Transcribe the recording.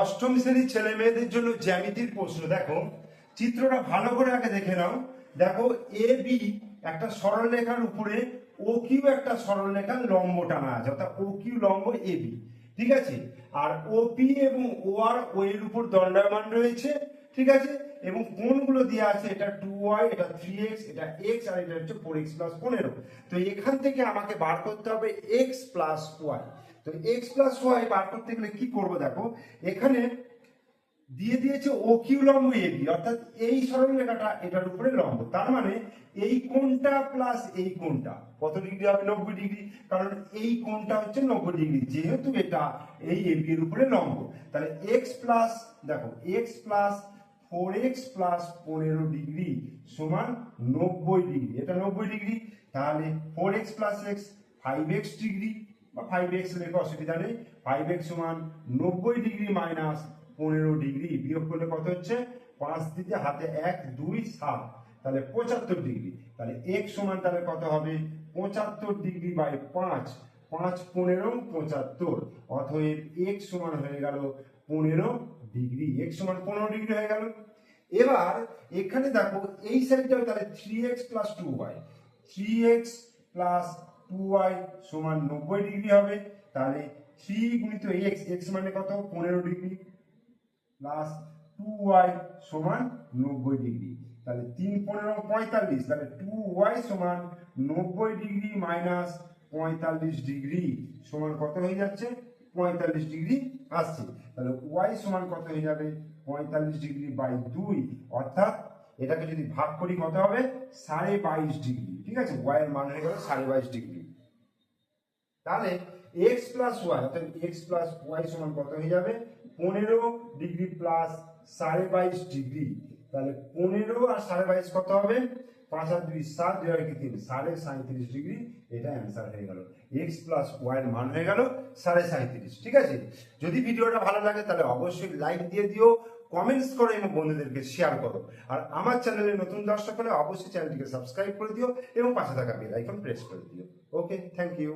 অষ্টম শ্রেণির ছেলে মেয়েদের জন্য জ্যামিতির প্রশ্ন, দেখো। চিত্রটা ভালো করে আগে দেখে নাও। দেখো এ বি একটা সরল রেখার উপরে ও কিউ একটা সরল রেখার লম্ব টানা আছে, অর্থাৎ ও কিউ লম্ব এ বি ঠিক আছে? আর ও পি এবং ও আর ও এর উপর দণ্ডায়মান রয়েছে, ঠিক আছে? এবং কোণগুলো দেওয়া আছে? এটা টু ওয়াই এটা থ্রি এক্স এটা এক্স আর এটা হচ্ছে ফোর এক্স প্লাস পনেরো। তো এখান থেকে আমাকে বার করতে হবে এক্স প্লাস ওয়াই তো এক্স প্লাস ওয়াই বার করতে গেলে কি করব দেখো? এখানে দিয়ে দিয়েছে ও কিউ এবি অর্থাৎ এই সরল রেখাটা এটার উপরে লম্ব। তার মানে এই কোণটা প্লাস এই কোণটা। কত ডিগ্রি হবে? নব্বই ডিগ্রি কারণ এই কোণটা হচ্ছে নব্বই ডিগ্রি যেহেতু এটা এই এবি এর উপরে লম্ব। তাহলে এক্স প্লাস দেখো X plus four X plus পনেরো ডিগ্রি সমান নব্বই ডিগ্রি এটা নব্বই ডিগ্রি তাহলে four X plus X five X degree বা ফাইভ এক্স লেখা অসুবিধা নেই। ফাইভ এক্স সমান নব্বই ডিগ্রি মাইনাস পনেরো ডিগ্রি বিয়োগ করলে কত হচ্ছে? পাঁচ দিকে হাতে এক, দুই, সাত। তাহলে পঁচাত্তর ডিগ্রি তাহলে এক সমান তাহলে কত হবে? পঁচাত্তর ডিগ্রি বাই পাঁচ। পাঁচ পনেরো, পঁচাত্তর। অতএব এক সমান হয়ে গেল পনেরো ডিগ্রি এক সমান পনেরো ডিগ্রি হয়ে গেল। এবার এখানে দেখো, এই সাইডটা তাহলে three X plus two Y three X plus two Y সমান নব্বই ডিগ্রি হবে, তাহলে থ্রি গুণিত এক্স এক্স মানে কত? পনেরো ডিগ্রি প্লাস টু ওয়াই সমান নব্বই ডিগ্রি তাহলে তিন পনেরো পঁয়তাল্লিশ, তাহলে টু ওয়াই সমান নব্বই ডিগ্রি মাইনাস পঁয়তাল্লিশ ডিগ্রি সমান কত হয়ে যাচ্ছে? পঁয়তাল্লিশ ডিগ্রি আসছে। তাহলে ওয়াই সমান কত হয়ে যাবে? পঁয়তাল্লিশ ডিগ্রি বাই দুই। অর্থাৎ এটাকে যদি ভাগ করি কত হবে? সাড়ে বাইশ ডিগ্রি ঠিক আছে? ওয়াই এর মান হয়ে গেল সাড়ে বাইশ ডিগ্রি তাহলে এক্স প্লাস ওয়াই অর্থাৎ এক্স প্লাস ওয়াই সমান কত হয়ে যাবে? পনেরো ডিগ্রি প্লাস সাড়ে বাইশ ডিগ্রি। তাহলে পনেরো আর সাড়ে বাইশ কত হবে? পাঁচ আর দুই, সাত দুই কি তিন, সাড়ে সাঁত্রিশ ডিগ্রি। এটা অ্যান্সার হয়ে গেল। এক্স প্লাস ওয়াইয়ের মান হয়ে গেল সাড়ে সাঁত্রিশ ঠিক আছে? যদি ভিডিওটা ভালো লাগে তাহলে অবশ্যই লাইক দিয়ে দিও কমেন্টস করো এবং বন্ধুদেরকে শেয়ার করো। আর আমার চ্যানেলে নতুন দর্শক হলে অবশ্যই চ্যানেলটিকে সাবস্ক্রাইব করে দিও এবং পাশে থাকা বেল আইকন প্রেস করে দিও। Okay thank you